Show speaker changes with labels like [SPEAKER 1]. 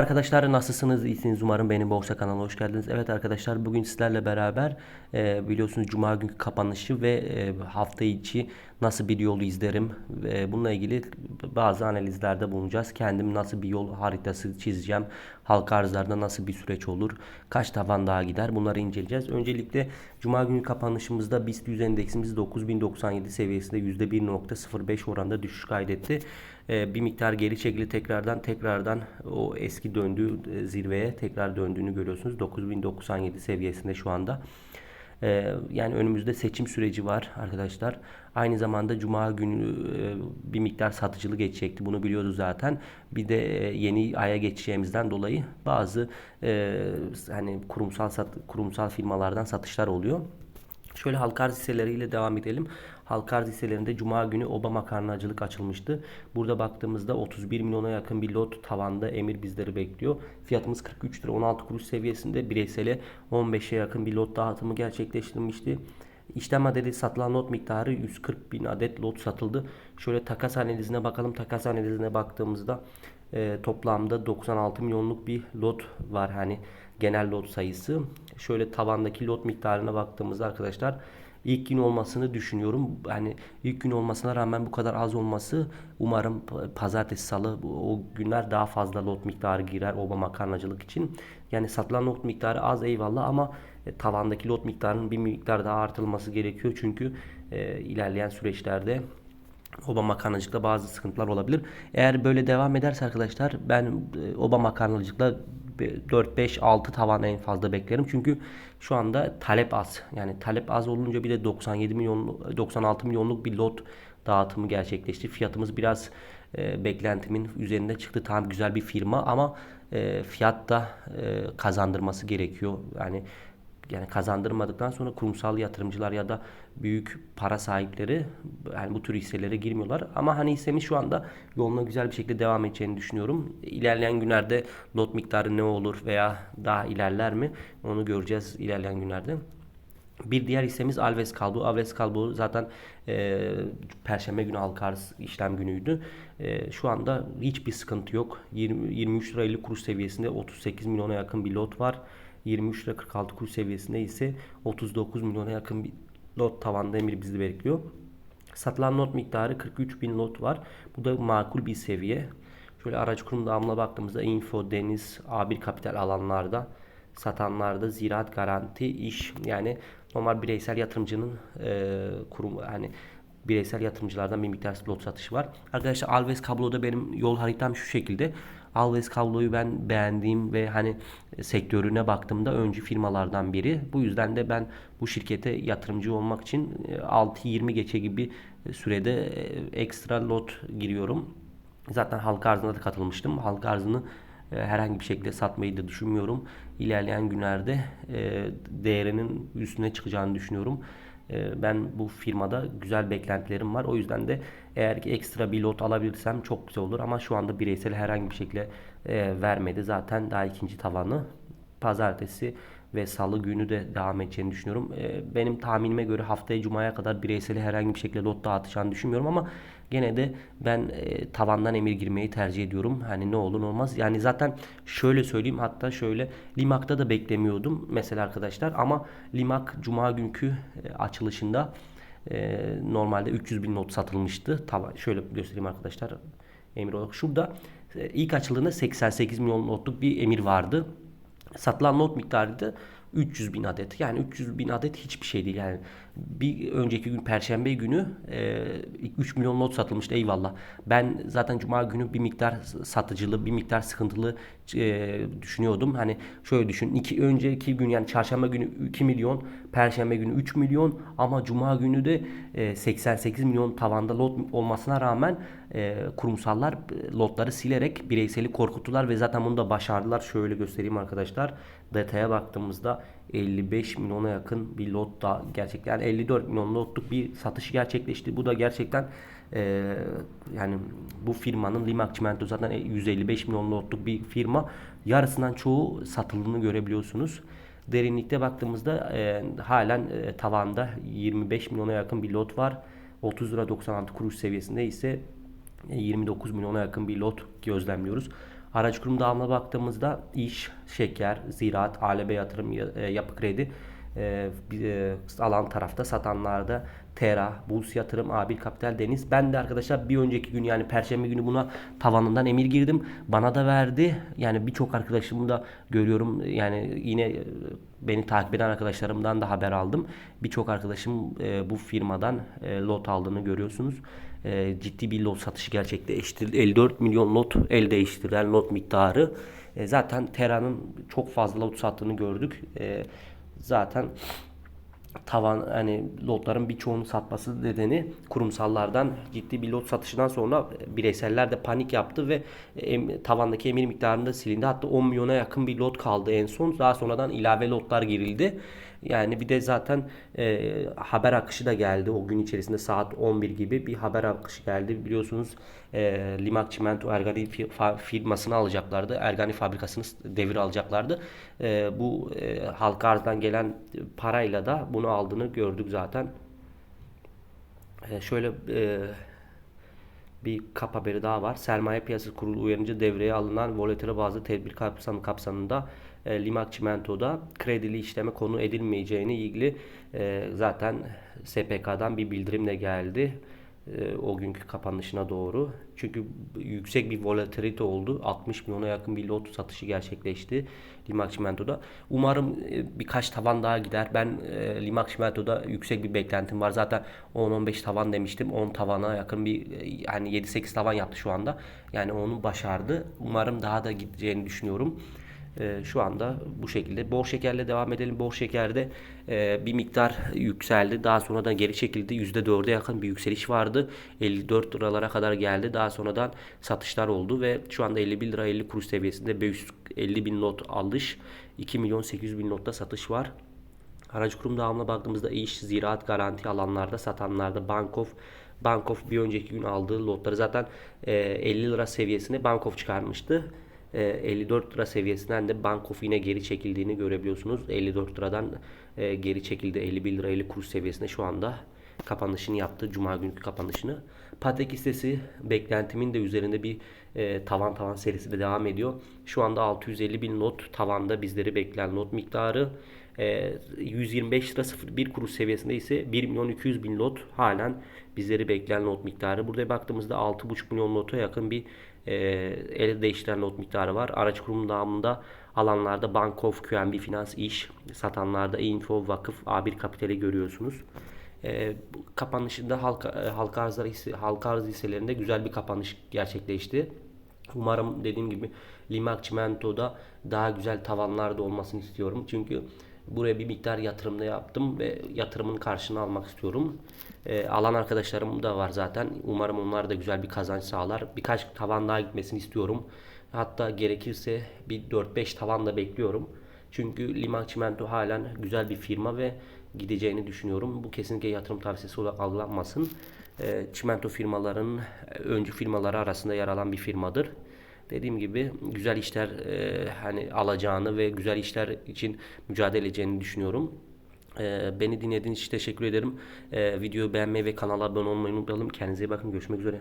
[SPEAKER 1] Arkadaşlar nasılsınız? İyisiniz umarım benim Borsa kanalına hoş geldiniz. Evet arkadaşlar bugün sizlerle beraber e, biliyorsunuz Cuma günkü kapanışı ve e, hafta içi nasıl bir yolu izlerim ve bununla ilgili bazı analizlerde bulunacağız. Kendim nasıl bir yol haritası çizeceğim, halka arzlarda nasıl bir süreç olur, kaç tavan daha gider bunları inceleyeceğiz. Öncelikle Cuma günü kapanışımızda BIST 100 endeksimiz 9097 seviyesinde %1.05 oranda düşüş kaydetti. E, bir miktar geri çekili tekrardan tekrardan o eski döndüğü e, zirveye tekrar döndüğünü görüyorsunuz. 9097 seviyesinde şu anda. E, yani önümüzde seçim süreci var arkadaşlar. Aynı zamanda Cuma günü e, bir miktar satıcılı geçecekti. Bunu biliyoruz zaten. Bir de e, yeni aya geçeceğimizden dolayı bazı hani kurumsal sat, kurumsal firmalardan satışlar oluyor. Şöyle halka arz hisseleriyle devam edelim. Halka arz hisselerinde Cuma günü Oba makarnacılık açılmıştı. Burada baktığımızda 31 milyona yakın bir lot tavanda emir bizleri bekliyor. Fiyatımız 43 lira 16 kuruş seviyesinde bireysele 15'e yakın bir lot dağıtımı gerçekleştirmişti. İşlem adedi satılan lot miktarı 140 bin adet lot satıldı. Şöyle takas analizine bakalım. Takas analizine baktığımızda e, toplamda 96 milyonluk bir lot var. Hani genel lot sayısı. Şöyle tavandaki lot miktarına baktığımızda arkadaşlar ilk gün olmasını düşünüyorum. Hani ilk gün olmasına rağmen bu kadar az olması umarım pazartesi salı o günler daha fazla lot miktarı girer oba makarnacılık için. Yani satılan lot miktarı az eyvallah ama e, tavandaki lot miktarının bir miktar daha artılması gerekiyor. Çünkü e, ilerleyen süreçlerde oba makarnacılıkta bazı sıkıntılar olabilir. Eğer böyle devam ederse arkadaşlar ben e, oba makarnacılıkla 4-5-6 tavan en fazla beklerim. Çünkü şu anda talep az. Yani talep az olunca bir de 97 milyon 96 milyonluk bir lot dağıtımı gerçekleşti. Fiyatımız biraz e, beklentimin üzerinde çıktı. Tamam güzel bir firma ama e, fiyat da e, kazandırması gerekiyor. Yani yani kazandırmadıktan sonra kurumsal yatırımcılar ya da büyük para sahipleri yani bu tür hisselere girmiyorlar. Ama hani hissemiz şu anda yoluna güzel bir şekilde devam edeceğini düşünüyorum. İlerleyen günlerde lot miktarı ne olur veya daha ilerler mi onu göreceğiz ilerleyen günlerde. Bir diğer hissemiz Alves Kalbo. Alves Kalbo zaten e, Perşembe günü halka işlem günüydü. E, şu anda hiçbir sıkıntı yok. 20, 23 lira 50 kuruş seviyesinde 38 milyona yakın bir lot var. 23 lira 46 kuruş seviyesinde ise 39 milyona yakın bir lot tavanda emir bizi bekliyor. Satılan not miktarı 43 bin lot var. Bu da makul bir seviye. Şöyle araç kurum dağımına baktığımızda Info, Deniz, A1 Kapital alanlarda satanlarda ziraat garanti iş yani normal bireysel yatırımcının e, kurum hani bireysel yatırımcılardan bir miktar lot satışı var. Arkadaşlar Alves kabloda benim yol haritam şu şekilde. Alves kabloyu ben beğendiğim ve hani sektörüne baktığımda öncü firmalardan biri. Bu yüzden de ben bu şirkete yatırımcı olmak için 6-20 geçe gibi sürede ekstra lot giriyorum. Zaten halka arzına da katılmıştım. Halka arzını herhangi bir şekilde satmayı da düşünmüyorum. İlerleyen günlerde değerinin üstüne çıkacağını düşünüyorum. Ee, ben bu firmada güzel beklentilerim var. O yüzden de eğer ki ekstra bir lot alabilirsem çok güzel olur. Ama şu anda bireysel herhangi bir şekilde e, vermedi. Zaten daha ikinci tavanı pazartesi ve salı günü de devam edeceğini düşünüyorum. E, benim tahminime göre haftaya cumaya kadar bireyseli herhangi bir şekilde lot dağıtacağını düşünmüyorum ama gene de ben e, tavandan emir girmeyi tercih ediyorum. Hani ne olur ne olmaz. Yani zaten şöyle söyleyeyim hatta şöyle Limak'ta da beklemiyordum mesela arkadaşlar ama Limak cuma günkü e, açılışında e, normalde 300 bin not satılmıştı. Şöyle göstereyim arkadaşlar. Emir olarak şurada e, ilk açıldığında 88 milyon notluk bir emir vardı. Satılan not miktarı da 300 bin adet. Yani 300 bin adet hiçbir şey değil. Yani bir önceki gün Perşembe günü e, 3 milyon not satılmıştı eyvallah. Ben zaten Cuma günü bir miktar satıcılı, bir miktar sıkıntılı e, düşünüyordum. Hani şöyle düşün. iki önceki gün yani Çarşamba günü 2 milyon, Perşembe günü 3 milyon ama Cuma günü de e, 88 milyon tavanda lot olmasına rağmen e, kurumsallar e, lotları silerek bireyseli korkuttular ve zaten bunu da başardılar. Şöyle göstereyim arkadaşlar. Detaya baktığımızda 55 milyona yakın bir lot da gerçekten yani 54 milyon lotluk bir satışı gerçekleşti. Bu da gerçekten e, yani bu firmanın Limak Çimento zaten 155 milyon lotluk bir firma. Yarısından çoğu satıldığını görebiliyorsunuz. Derinlikte baktığımızda e, halen e, tavanda 25 milyona yakın bir lot var. 30 lira 96 kuruş seviyesinde ise 29 milyona yakın bir lot gözlemliyoruz. Aracı kurum dağılımına baktığımızda iş, şeker, ziraat, alebe yatırım, ya- e, yapı kredi e, e, alan tarafta satanlarda Tera, Burs Yatırım, Abil Kapital, Deniz. Ben de arkadaşlar bir önceki gün yani Perşembe günü buna tavanından emir girdim. Bana da verdi. Yani birçok arkadaşımı da görüyorum. Yani yine e, beni takip eden arkadaşlarımdan da haber aldım. Birçok arkadaşım e, bu firmadan e, lot aldığını görüyorsunuz. E, ciddi bir lot satışı gerçekleştirildi. 54 milyon lot el değiştirilen lot miktarı. E, zaten Tera'nın çok fazla lot sattığını gördük. E, zaten tavan hani lotların birçoğunu satması nedeni kurumsallardan ciddi bir lot satışından sonra bireyseller de panik yaptı ve em, tavandaki emir miktarında silindi. Hatta 10 milyona yakın bir lot kaldı en son. Daha sonradan ilave lotlar girildi. Yani bir de zaten e, haber akışı da geldi. O gün içerisinde saat 11 gibi bir haber akışı geldi. Biliyorsunuz e, Limak Çimento Ergani firmasını alacaklardı. Ergani fabrikasını devir alacaklardı. E, bu e, halka arzdan gelen parayla da bunu aldığını gördük zaten. E, şöyle e, bir kap haberi daha var. Sermaye Piyasası Kurulu uyarınca devreye alınan volatil bazı tedbir kapsamı kapsamında e, Limak Çimento'da kredili işleme konu edilmeyeceğini ilgili e, zaten SPK'dan bir bildirim de geldi. E, o günkü kapanışına doğru. Çünkü yüksek bir volatilite oldu. 60 milyona yakın bir lot satışı gerçekleşti Limak Çimento'da. Umarım e, birkaç tavan daha gider. Ben e, Limak Çimento'da yüksek bir beklentim var. Zaten 10-15 tavan demiştim. 10 tavana yakın bir yani 7-8 tavan yaptı şu anda. Yani onu başardı. Umarım daha da gideceğini düşünüyorum. Ee, şu anda bu şekilde. Bol şekerle devam edelim. Bol şekerde e, bir miktar yükseldi. Daha sonra da geri çekildi. %4'e yakın bir yükseliş vardı. 54 liralara kadar geldi. Daha sonradan satışlar oldu ve şu anda 51 lira 50 kuruş seviyesinde 550 bin not alış. 2 milyon 800 bin notta satış var. Aracı kurum dağılımına baktığımızda iş, ziraat, garanti alanlarda satanlarda Bankof Bankof bir önceki gün aldığı lotları zaten e, 50 lira seviyesine Bankof çıkarmıştı. E, 54 lira seviyesinden de Bankof yine geri çekildiğini görebiliyorsunuz. 54 liradan e, geri çekildi 51 lira 50 kuruş seviyesinde şu anda kapanışını yaptı. Cuma günkü kapanışını. Patek hissesi beklentimin de üzerinde bir e, tavan tavan serisi de devam ediyor. Şu anda 650 bin not tavanda bizleri bekleyen not miktarı. E, 125 lira 01 kuruş seviyesinde ise 1 milyon 200 bin lot halen bizleri bekleyen not miktarı. Burada baktığımızda 6,5 milyon nota yakın bir e, el değiştiren not miktarı var. Araç kurum dağılımında alanlarda Bankof, QNB Finans, İş, satanlarda Info, Vakıf, A1 Kapital'i görüyorsunuz. E, kapanışında halka, e, halka arzları hisse, halka arz hisselerinde güzel bir kapanış gerçekleşti. Umarım dediğim gibi Limak Çimento'da daha güzel tavanlarda olmasını istiyorum. Çünkü buraya bir miktar yatırım da yaptım ve yatırımın karşılığını almak istiyorum. E, alan arkadaşlarım da var zaten. Umarım onlar da güzel bir kazanç sağlar. Birkaç tavan daha gitmesini istiyorum. Hatta gerekirse bir 4-5 tavan da bekliyorum. Çünkü Limak Çimento halen güzel bir firma ve gideceğini düşünüyorum. Bu kesinlikle yatırım tavsiyesi olarak algılanmasın. E, çimento firmaların e, öncü firmaları arasında yer alan bir firmadır. Dediğim gibi güzel işler e, hani alacağını ve güzel işler için mücadele edeceğini düşünüyorum. E, beni dinlediğiniz için teşekkür ederim. E, videoyu beğenmeyi ve kanala abone olmayı unutmayalım. Kendinize iyi bakın. Görüşmek üzere.